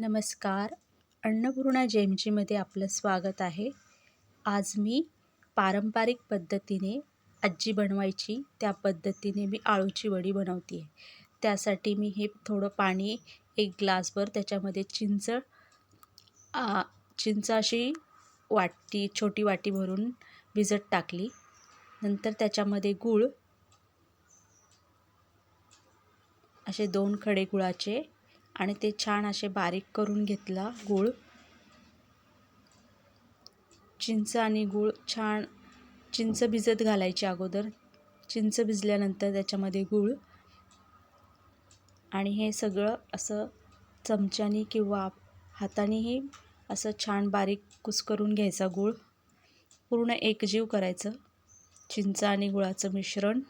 नमस्कार. अन्नपूर्णा जेमजीमध्ये आपलं स्वागत आहे. आज मी पारंपरिक पद्धतीने आजी बनवायची त्या पद्धतीने मी आळूची वडी बनवते आहे त्यासाठी मी हे थोडं पाणी एक ग्लासभर त्याच्यामध्ये चिंच आ, चिंच अशी वाटी छोटी वाटी भरून भिजत टाकली. नंतर त्याच्यामध्ये गूळ असे दोन खडे गुळाचे आणि ते छान असे बारीक करून घेतला गूळ. चिंच आणि गूळ छान चिंच भिजत घालायची अगोदर. चिंच भिजल्यानंतर त्याच्यामध्ये गूळ. आणि हे सगळं असं चमच्यानी किंवा हातानेही असं छान बारीक कुस्करून घ्यायचा गूळ. पूर्ण एकजीव करायचं. चिंच आणि गुळाचं मिश्रण.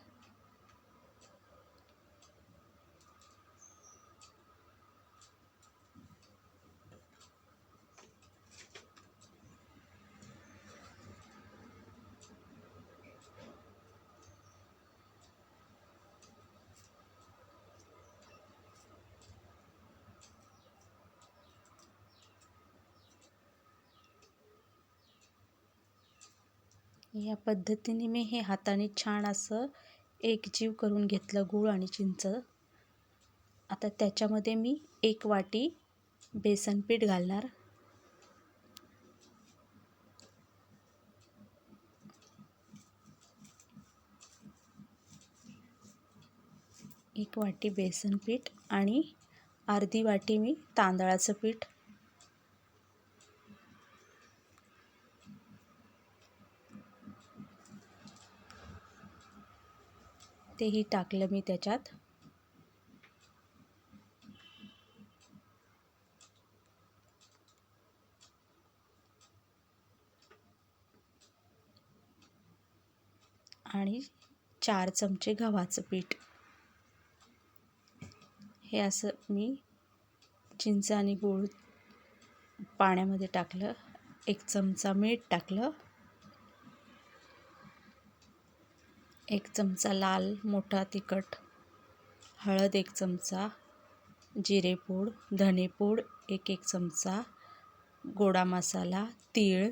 या पद्धतीने मी हे हाताने छान असं एकजीव करून घेतलं गूळ आणि चिंच. आता त्याच्यामध्ये मी एक वाटी बेसन पीठ घालणार. एक वाटी बेसन पीठ आणि अर्धी वाटी मी तांदळाचं पीठ. तेही टाकलं मी त्याच्यात. आणि चार चमचे गव्हाचं पीठ. हे असं मी चिंच आणि गूळ पाण्यामध्ये टाकलं. एक चमचा मीठ टाकलं. एक चमचा लाल मोठा तिखट हळद एक चमचा जिरेपूड धनेपूड एक एक चमचा गोडा मसाला तीळ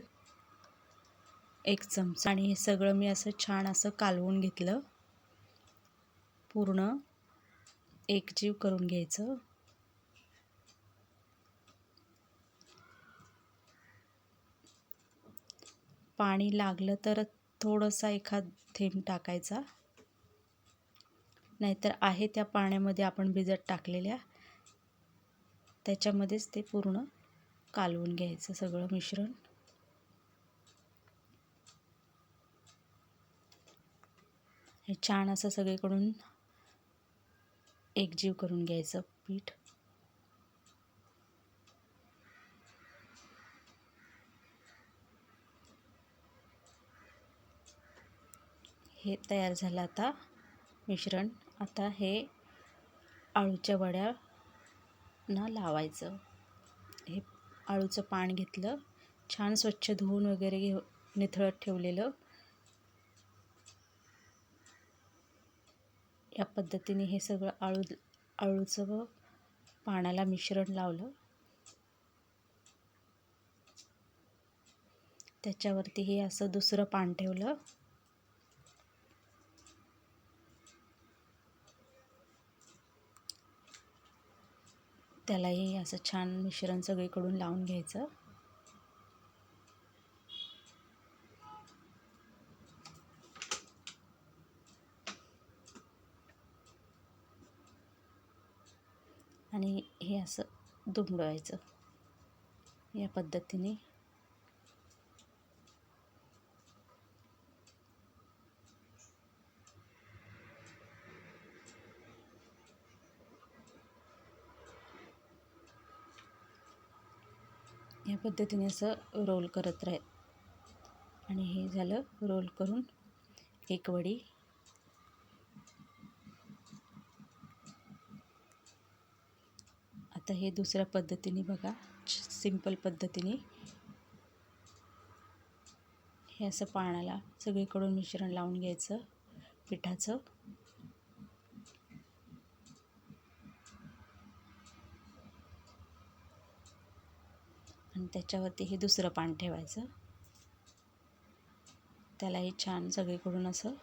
एक चमचा. आणि हे सगळं मी असं छान असं कालवून घेतलं. पूर्ण एकजीव करून घ्यायचं. पाणी लागलं तर थोडंसा एखाद थेंब टाकायचा. नाहीतर आहे त्या पाण्यामध्ये आपण भिजत टाकलेल्या त्याच्यामध्येच ते पूर्ण कालवून घ्यायचं सगळं मिश्रण. हे छान असं सगळीकडून एकजीव करून घ्यायचं पीठ. हे तयार झालं आता मिश्रण. आता हे आळूच्या वड्यांना लावायचं. हे आळूचं पान घेतलं. छान स्वच्छ धुवून वगैरे घेऊ निथळत ठेवलेलं. या पद्धतीने हे सगळं आळू आळूचं पाण्याला मिश्रण लावलं. त्याच्यावरती हे असं दुसरं पान ठेवलं. त्यालाही असं छान मिश्रण सगळीकडून लावून घ्यायचं. आणि हे असं दुमडवायचं. या पद्धतीने ह्या पद्धतीने असं रोल करत राह आणि हे झालं रोल करून एक वडी. आता हे दुसऱ्या पद्धतीने बघा सिंपल पद्धतीने. हे असं पाण्याला सगळीकडून मिश्रण लावून घ्यायचं पिठाचं. आणि त्याच्यावरती हे दुसरं पान ठेवायचं. त्यालाही छान सगळीकडून असं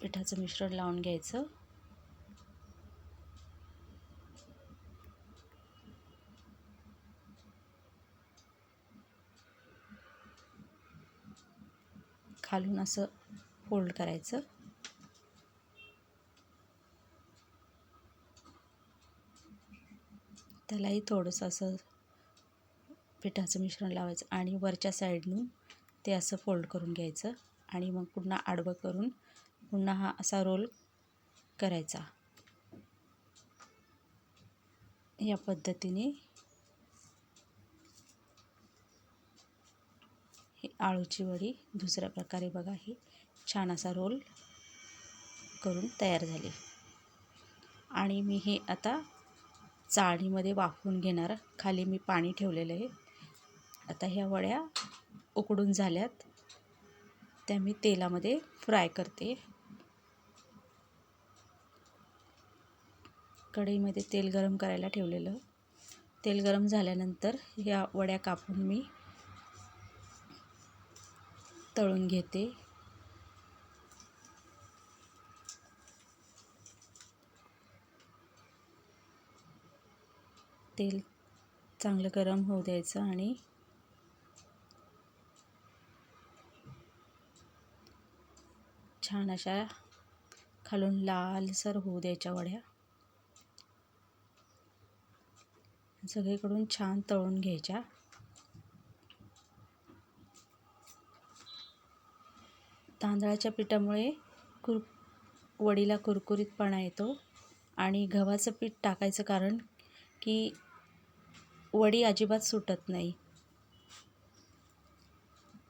पिठाचं मिश्रण लावून घ्यायचं. खालून असं फोल्ड करायचं. त्यालाही थोडंसं असं पिठाचं मिश्रण लावायचं आणि वरच्या साईडनं ते असं फोल्ड करून घ्यायचं आणि मग पुन्हा आडवं करून पुन्हा हा असा रोल करायचा. या पद्धतीने ही आळूची वडी दुसऱ्या प्रकारे बघा ही छान असा रोल करून तयार झाली. आणि मी हे आता चाळणीमध्ये वाफवून घेणार. खाली मी पाणी ठेवलेलं आहे. आता ह्या वड्या उकडून झाल्यात. त्या मी तेलामध्ये फ्राय करते. कढईमध्ये तेल गरम करायला ठेवलेलं. तेल गरम झाल्यानंतर ह्या वड्या कापून मी तळून घेते. तेल चांगलं गरम होऊ द्यायचं आणि छान अशा खालून लालसर होऊ द्यायच्या वड्या. सगळीकडून छान तळून घ्यायच्या. तांदळाच्या पिठामुळे कुर वडीला कुरकुरीतपणा येतो आणि गव्हाचं पीठ टाकायचं कारण की वडी अजिबात सुटत नाही.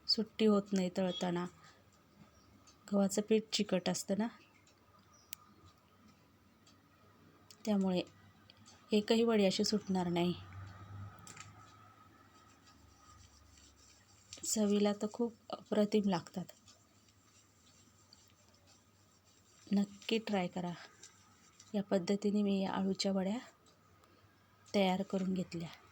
सुट्टी होत नाही तळताना. गव्हाचं पीठ चिकट असतं ना? त्यामुळे एकही वडी अशी सुटणार नाही. चवीला तर खूप अप्रतिम लागतात. नक्की ट्राय करा. या पद्धतीने मी या आळूच्या वड्या तयार करून घेतल्या.